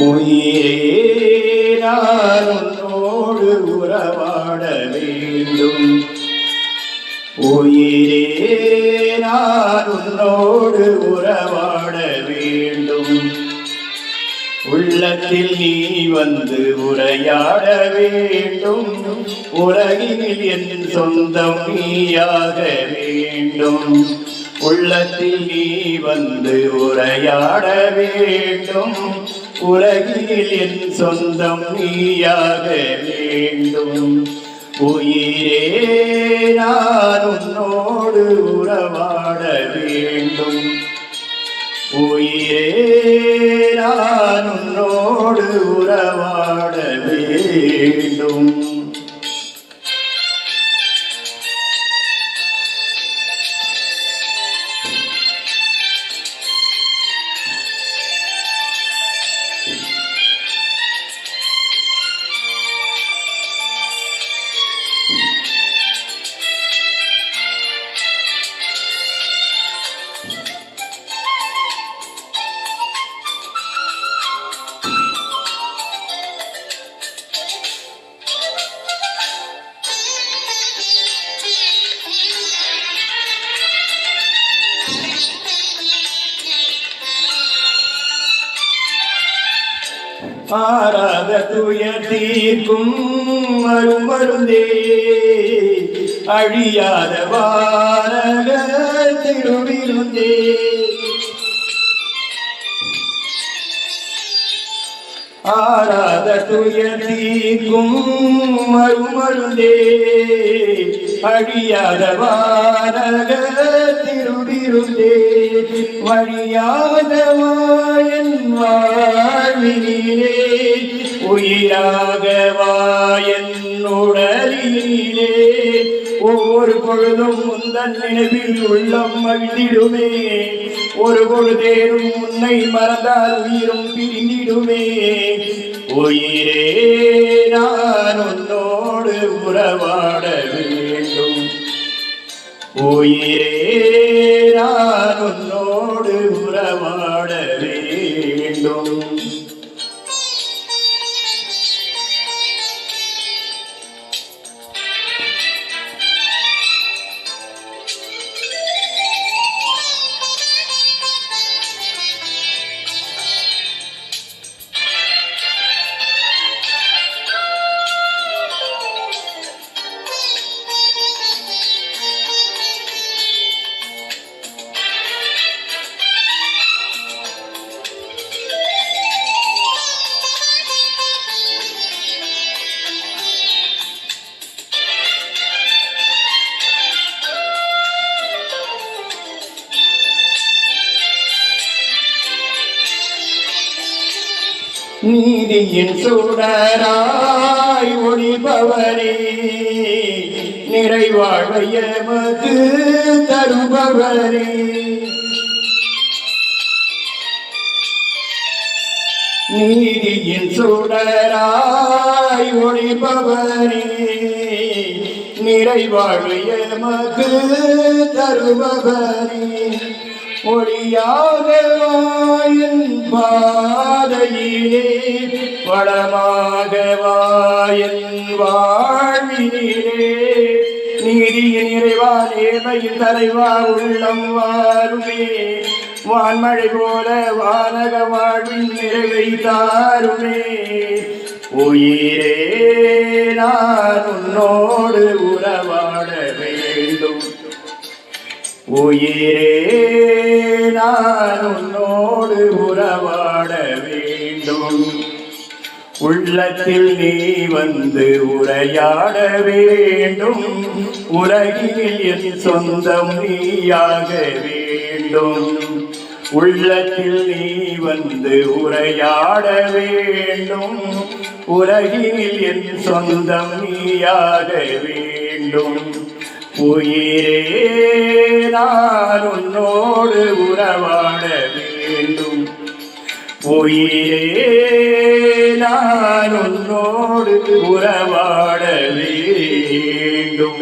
உயிரேனோடு உறவாட வேண்டும். உயிரேனோடு உறவாட வேண்டும். உள்ளத்தில் நீ வந்து உரையாட வேண்டும். உலகில் என் சொந்தம் நீயாக வேண்டும். உள்ளத்தில் நீ வந்து உரையாட வேண்டும். உலகில் என் சொந்தம் நீயாக வேண்டும். உயிரே நான் உன்னோடு உறவாட வேண்டும். உயிரே நான் உன்னோடு உறவாட வேண்டும். Thank you. ஆராத துயர் தீர்க்கும் மருமருந்தே அழியாத வாரக திருவிருந்தே. ஆராத துயர் தீர்க்கும் அழியாத வாரக திருவிருந்தே வழியாத வாயன் உயிராக வாயன்னுடலிலே ஒவ்வொரு பொழுதும் முந்தன் நினைவில் உள்ளம் மகிழ்ந்திடுமே. ஒரு பொழுதேனும் உன்னை மறந்தால் உயிரும் பிரிந்திடுமே. உயிரே நான் உன்னோடு உறவாட வேண்டும். உயிரே நான் உன்னோடு உறவாட வேண்டும். நீதியின் சுடராய் ஒளிபவரே. நிறைவாழ்வை எமக்கு தருபவரே. நீதியின் சுடராய் ஒளிபவரே. நிறைவாழ்வு எமக்கு தருபவரே. ஒளியாக பாதையிலே வளமாக வாயின் வாழ்வினிலே நீதியின் நிறைவா நேமையின் தலைவா உள்ளம் வாருமே. வான்மழை போல வானக வாழ்வின் நிறைவை தாருமே. உயிரே நான் உன்னோடு உறவா உயிரே நான் உன்னோடு உறவாட வேண்டும். உள்ளத்தில் நீ வந்து உரையாட வேண்டும். உலகில் என் சொந்தம் நீயாக வேண்டும். உள்ளத்தில் நீ வந்து உரையாட வேண்டும். உலகில் என் சொந்தம் நீயாக வேண்டும். உயிரே நான் உன்னோடு உறவாட வேண்டும் உயிரே நான் உன்னோடு உறவாட வேண்டும்.